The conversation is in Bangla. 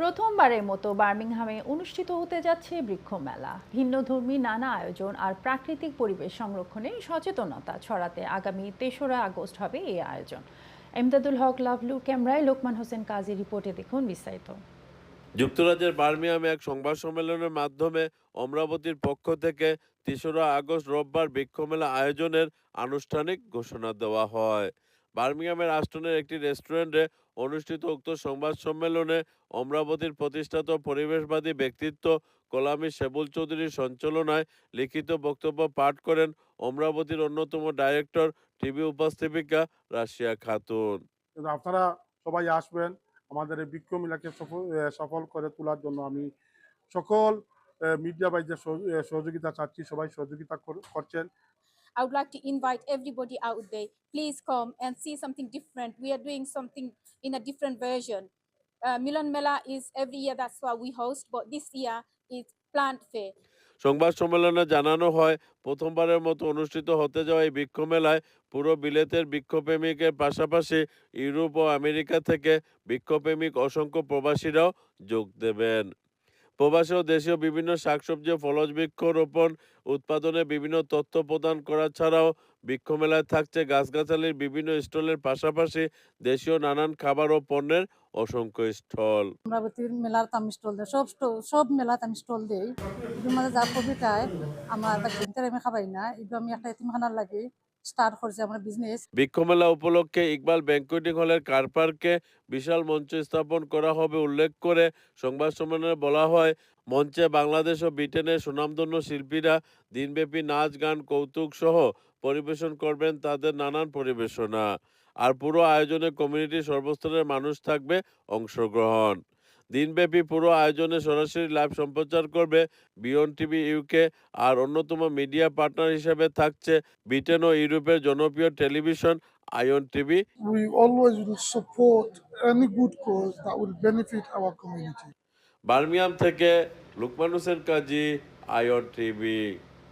প্রথমবারের মতো বার্মিংহামে অনুষ্ঠিত হতে যাচ্ছে বৃক্ষ মেলা ভিন্নধর্মী নানা আয়োজন আর প্রাকৃতিক পরিবেশ সংরক্ষণে সচেতনতা ছড়াতে আগামী তেসরা আগস্ট হবে এই আয়োজন। এমদাদুল হক লাভলু ক্যামেরায় লোকমান হোসেন কাজী রিপোর্টে দেখুন বিস্তারিত। যুক্তরাজ্যের বার্মিয়ামে এক সংবাদ সম্মেলনের মাধ্যমে অমরাবতীর পক্ষ থেকে তেসরা আগস্ট রোববার বৃক্ষমেলা আয়োজনের আনুষ্ঠানিক ঘোষণা দেওয়া হয়। বার্মিংহামের আস্টনের একটি রেস্টুরেন্টে অনুষ্ঠিত উক্ত সংবাদ সম্মেলনে অমরাবতীর প্রতিষ্ঠাতা পরিবেশবাদী ব্যক্তিত্ব কলামি সেবুল চৌধুরীর সঞ্চালনায় লিখিত বক্তব্য পাঠ করেন অমরাবতীর অন্যতম ডাইরেক্টর, টিভি উপস্থাপিকা রাশিয়া খাতুন। আপনারা সবাই আসবেন, আমাদের এই বৃক্ষ মেলাকে সফল করে তোলার জন্য আমি সকল মিডিয়া বাইদের সহযোগিতা চাচ্ছি, সবাই সহযোগিতা কর- করছেন। I would like to invite everybody out there. Please come and see something different. We are doing something in a different version. Uh, Milan Mela is every year, that's why we host, but this year is plant fair. সংবাদ সম্মেলনে জানানো হয় প্রথমবারের মতো অনুষ্ঠিত হতে যাওয়া এই বৃক্ষ মেলায় পুরো বিলেতের বৃক্ষপ্রেমিকের পাশাপাশি ইউরোপ ও আমেরিকা থেকে বৃক্ষপ্রেমিক অসংখ্য প্রবাসীরাও যোগ দেবেন প্রবাসী ও দেশীয় বিভিন্ন শাকসবজি ফলজ বৃক্ষ রোপণ উৎপাদনে বিভিন্ন তথ্য প্রদান করা ছাড়াও বৃক্ষ মেলায় থাকছে গাছগাছালির বিভিন্ন স্টলের পাশাপাশি দেশীয় নানান খাবার ও পণ্যের অসংখ্য স্টল। অমরাবতীর মেলার আমি স্টল দেয় সব সব মেলাতে আমি স্টল দেই। মাঝে যা হয় আমার আমি খাবাই না, এগুলো আমি একটা এতিমখানার লাগে। স্টার্ট করছি আমার বিজনেস বৃক্ষমেলা উপলক্ষে ইকবাল ব্যাংকুয়েটিং হলের কার পার্কে বিশাল মঞ্চ স্থাপন করা হবে উল্লেখ করে সংবাদ সম্মেলনে বলা হয়, মঞ্চে বাংলাদেশ ও ব্রিটেনের সুনামধন্য শিল্পীরা দিনব্যাপী নাচ, গান, কৌতুক সহ পরিবেশন করবেন তাদের নানান পরিবেশনা। আর পুরো আয়োজনে কমিউনিটির সর্বস্তরের মানুষ থাকবে অংশগ্রহণ। দিনব্যাপী পুরো আয়োজনে সরাসরি লাইভ সম্প্রচার করবে বিয়ন টিভি ইউকে আর অন্যতম মিডিয়া পার্টনার হিসেবে থাকছে ব্রিটেন ও ইউরোপের জনপ্রিয় television ion TV we always will support any good cause that will benefit our community. Birmingham থেকে লুকমান হোসেন কাজী আয়ন টিভি